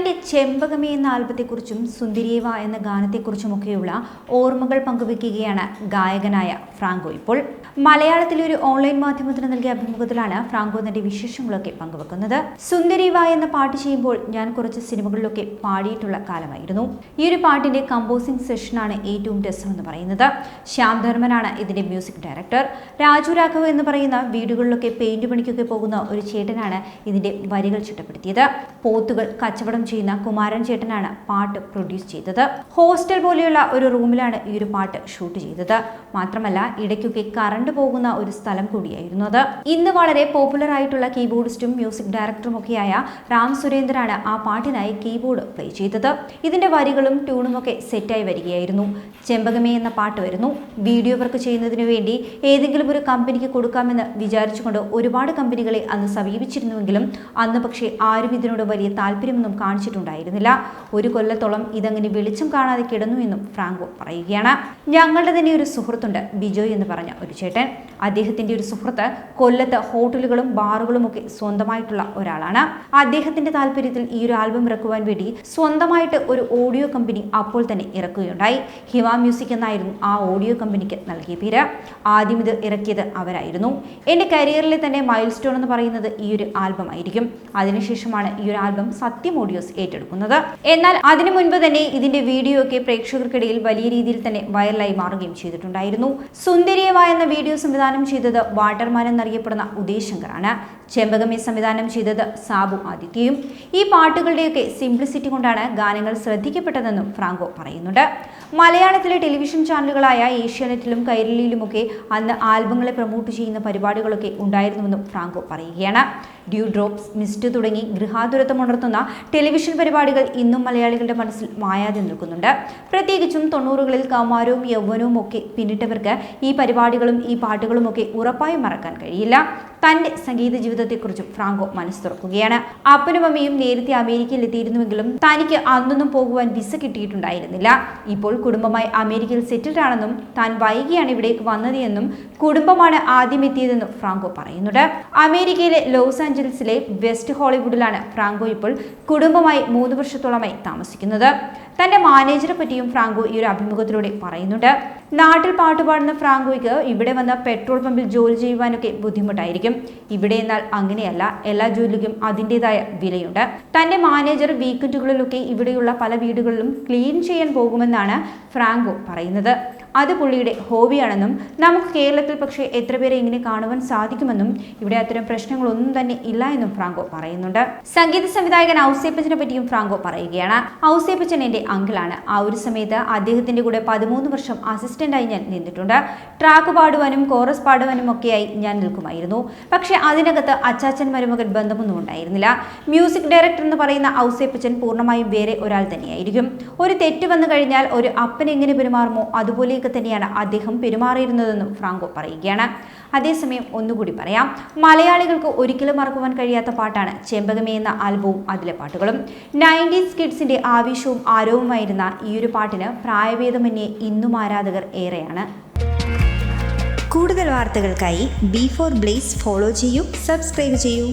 തന്റെ ചെമ്പകമേ എന്ന ആൽബത്തെക്കുറിച്ചും സുന്ദരിയവ എന്ന ഗാനത്തെക്കുറിച്ചുമൊക്കെയുള്ള ഓർമ്മകൾ പങ്കുവെക്കുകയാണ് ഗായകനായ ഫ്രാങ്കോ. ഇപ്പോൾ മലയാളത്തിലെ ഒരു ഓൺലൈൻ മാധ്യമത്തിന് നൽകിയ അഭിമുഖത്തിലാണ് ഫ്രാങ്കോ തന്റെ വിശേഷങ്ങളൊക്കെ പങ്കുവെക്കുന്നത്. സുന്ദരിവ എന്ന പാട്ട് ചെയ്യുമ്പോൾ ഞാൻ കുറച്ച് സിനിമകളിലൊക്കെ പാടിയിട്ടുള്ള കാലമായിരുന്നു. ഈ ഒരു പാട്ടിന്റെ കമ്പോസിംഗ് സെഷനാണ് ഏറ്റവും രസമെന്ന് പറയുന്നത്. ശ്യാം ധർമ്മനാണ് ഇതിന്റെ മ്യൂസിക് ഡയറക്ടർ രാജു രാഘവ് എന്ന് പറയുന്ന വീടുകളിലൊക്കെ പെയിന്റ് പണിക്കൊക്കെ പോകുന്ന ഒരു ചേട്ടനാണ് ഇതിന്റെ വരികൾ ചിട്ടപ്പെടുത്തിയത്. പോത്തുകൾ കച്ചവടം ചെയ്യുന്ന കുമാരൻ ചേട്ടനാണ് പാട്ട് പ്രൊഡ്യൂസ് ചെയ്തത്. ഹോസ്റ്റൽ പോലെയുള്ള ഒരു റൂമിലാണ് ഈ ഒരു പാട്ട് ഷൂട്ട് ചെയ്തത്. മാത്രമല്ല ഇടയ്ക്കൊക്കെ കറണ്ട് പോകുന്ന ഒരു സ്ഥലം കൂടിയായിരുന്നു അത്. ഇന്ന് വളരെ പോപ്പുലർ ആയിട്ടുള്ള കീബോർഡിസ്റ്റും മ്യൂസിക് ഡയറക്ടറും ഒക്കെയായ റാം സുരേന്ദ്രനാണ് ആ പാട്ടിനായി കീബോർഡ് പ്ലേ ചെയ്തത്. ഇതിന്റെ വരികളും ട്യൂണും ഒക്കെ സെറ്റായി വരികയായിരുന്നു. ചെമ്പകമേ എന്ന പാട്ട് വരുന്നു. വീഡിയോ വർക്ക് ചെയ്യുന്നതിന് വേണ്ടി ഏതെങ്കിലും ഒരു കമ്പനിക്ക് കൊടുക്കാമെന്ന് വിചാരിച്ചുകൊണ്ട് ഒരുപാട് കമ്പനികളെ അന്ന് സമീപിച്ചിരുന്നുവെങ്കിലും അന്ന് പക്ഷേ ആരും ഇതിനോട് വലിയ താല്പര്യമൊന്നും കാണിച്ചിട്ടുണ്ടായിരുന്നില്ല. ഒരു കൊല്ലത്തോളം ഇതങ്ങനെ വെളിച്ചം കാണാതെ കിടന്നു എന്നും ഫ്രാങ്കോ പറയുകയാണ്. ഞങ്ങളുടെ തന്നെ ഒരു സുഹൃത്തുണ്ട് ബിജോയ് എന്ന് പറഞ്ഞ ഒരു ചേട്ടൻ. അദ്ദേഹത്തിന്റെ ഒരു സുഹൃത്ത് കൊല്ലത്ത് ഹോട്ടലുകളും ബാറുകളും ഒക്കെ സ്വന്തമായിട്ടുള്ള ഒരാളാണ്. അദ്ദേഹത്തിന്റെ താല്പര്യത്തിൽ ഈ ഒരു ആൽബം ഇറക്കുവാൻ വേണ്ടി സ്വന്തമായിട്ട് ഒരു ഓഡിയോ കമ്പനി അപ്പോൾ തന്നെ ഇറക്കുകയുണ്ടായി. ഹിമ മ്യൂസിക് എന്നായിരുന്നു ആ ഓഡിയോ കമ്പനിക്ക് നൽകിയ പേര്. ആദ്യം ഇത് ഇറക്കിയത് അവരായിരുന്നു. എന്റെ കരിയറിലെ തന്നെ മൈൽ സ്റ്റോൺ എന്ന് പറയുന്നത് ഈ ഒരു ആൽബം ആയിരിക്കും. അതിനുശേഷമാണ് ഈ ഒരു ആൽബം സത്യം ഓഡിയോസ് ഏറ്റെടുക്കുന്നത്. എന്നാൽ അതിനു മുൻപ് തന്നെ ഇതിന്റെ വീഡിയോ ഒക്കെ പ്രേക്ഷകർക്കിടയിൽ വലിയ രീതിയിൽ തന്നെ വൈറലായി മാറുകയും ചെയ്തിട്ടുണ്ടായിരുന്നു. സുന്ദരിയവ എന്ന വീഡിയോ സംവിധാനം ചെയ്തത് വാട്ടർമാൻ എന്നറിയപ്പെടുന്ന ഉദയ് ശങ്കറാണ്. ചെമ്പകമി സംവിധാനം ചെയ്തത് സാബു ആദിത്യയും. ഈ പാട്ടുകളുടെയൊക്കെ സിംപ്ലിസിറ്റി കൊണ്ടാണ് ഗാനങ്ങൾ ശ്രദ്ധിക്കപ്പെട്ടതെന്നും ഫ്രാങ്കോ പറയുന്നുണ്ട്. മലയാളത്തിലെ ടെലിവിഷൻ ചാനലുകളായ ഏഷ്യാനെറ്റിലും കൈരളിയിലുമൊക്കെ അന്ന് ആൽബങ്ങളെ പ്രൊമോട്ട് ചെയ്യുന്ന പരിപാടികളൊക്കെ ഉണ്ടായിരുന്നുവെന്നും ഫ്രാങ്കോ പറയുകയാണ്. ഡ്യൂ ഡ്രോപ്സ് മിസ്റ്റ് തുടങ്ങി ഗൃഹാതുരത്വം ഉണർത്തുന്ന ടെലിവിഷൻ പരിപാടികൾ ഇന്നും മലയാളികളുടെ മനസ്സിൽ മായാതെ നിൽക്കുന്നുണ്ട്. പ്രത്യേകിച്ചും തൊണ്ണൂറുകളിൽ കൗമാരവും യൗവനവും ഒക്കെ പിന്നിട്ടവർക്ക് ഈ പരിപാടികളും പാട്ടുകളും ഒക്കെ ഉറപ്പായും മറക്കാൻ കഴിയില്ല. തന്റെ സംഗീത ജീവിതത്തെക്കുറിച്ചും ഫ്രാങ്കോ മനസ്സ് തുറക്കുകയാണ്. അപ്പനും അമ്മയും നേരത്തെ അമേരിക്കയിൽ എത്തിയിരുന്നുവെങ്കിലും തനിക്ക് അന്നൊന്നും പോകുവാൻ വിസ കിട്ടിയിട്ടുണ്ടായിരുന്നില്ല. ഇപ്പോൾ കുടുംബമായി അമേരിക്കയിൽ സെറ്റിൽഡ് ആണെന്നും താൻ വൈകിയാണ് ഇവിടേക്ക് വന്നത് എന്നും കുടുംബമാണ് ആദ്യം എത്തിയതെന്നും ഫ്രാങ്കോ പറയുന്നുണ്ട്. അമേരിക്കയിലെ ലോസ് ആഞ്ചലസിലെ വെസ്റ്റ് ഹോളിവുഡിലാണ് ഫ്രാങ്കോ ഇപ്പോൾ കുടുംബമായി മൂന്ന് വർഷത്തോളമായി താമസിക്കുന്നത്. തന്റെ മാനേജറെ പറ്റിയും ഫ്രാങ്കോ ഈ ഒരു അഭിമുഖത്തിലൂടെ പറയുന്നുണ്ട്. നാട്ടിൽ പാട്ടുപാടുന്ന ഫ്രാങ്കോയ്ക്ക് ഇവിടെ വന്ന പെട്രോൾ പമ്പിൽ ജോലി ചെയ്യുവാനൊക്കെ ബുദ്ധിമുട്ടായിരിക്കും. ഇവിടെ എന്നാൽ അങ്ങനെയല്ല. എല്ലാ ജോലിക്കും അതിന്റെതായ വിലയുണ്ട്. തന്റെ മാനേജർ വീക്കെൻഡുകളിലൊക്കെ ഇവിടെയുള്ള പല വീടുകളിലും ക്ലീൻ ചെയ്യാൻ പോകുമെന്നാണ് ഫ്രാങ്കോ പറയുന്നത്. അത് പുള്ളിയുടെ ഹോബിയാണെന്നും നമുക്ക് കേരളത്തിൽ പക്ഷേ എത്ര പേരെ ഇങ്ങനെ കാണുവാൻ സാധിക്കുമെന്നും ഇവിടെ അത്തരം പ്രശ്നങ്ങളൊന്നും തന്നെ ഇല്ല എന്നും ഫ്രാങ്കോ പറയുന്നുണ്ട്. സംഗീത സംവിധായകൻ ഔസേപ്പച്ചനെ പറ്റിയും ഫ്രാങ്കോ പറയുകയാണ്. ഔസേപ്പച്ചൻ എന്റെ അങ്കിളാണ്. ആ ഒരു സമയത്ത് അദ്ദേഹത്തിന്റെ കൂടെ പതിമൂന്ന് വർഷം അസിസ്റ്റന്റായി ഞാൻ നിന്നിട്ടുണ്ട്. ട്രാക്ക് പാടുവാനും കോറസ് പാടുവാനും ഒക്കെയായി ഞാൻ നിൽക്കുമായിരുന്നു. പക്ഷേ അതിനകത്ത് അച്ചാച്ചൻ മരുമകൻ ബന്ധമൊന്നും ഉണ്ടായിരുന്നില്ല. മ്യൂസിക് ഡയറക്ടർ എന്ന് പറയുന്ന ഔസേപ്പച്ചൻ പൂർണമായും വേറെ ഒരാൾ തന്നെയായിരിക്കും. ഒരു തെറ്റ് വന്നു കഴിഞ്ഞാൽ ഒരു അപ്പൻ എങ്ങനെ പെരുമാറുമോ അതുപോലെയൊക്കെ തന്നെയാണ് അദ്ദേഹം പെരുമാറിയിരുന്നതെന്നും ഫ്രാങ്കോ പറയുകയാണ്. അതേസമയം ഒന്നുകൂടി പറയാം. മലയാളികൾക്ക് ഒരിക്കലും മറക്കുവാൻ കഴിയാത്ത പാട്ടാണ് ചെമ്പകമേ എന്ന ആൽബവും അതിലെ പാട്ടുകളും. നയന്റീസ് കിഡ്സിന്റെ ആവേശവും ആരവുമായിരുന്ന ഈ ഒരു പാട്ടിന് പ്രായഭേദമന്യേ ഇന്നും ആരാധകർ ഏറെയാണ്. കൂടുതൽ വാർത്തകൾക്കായി ബി ഫോർ ബ്ലേസ് ഫോളോ ചെയ്യൂ സബ്സ്ക്രൈബ് ചെയ്യൂ.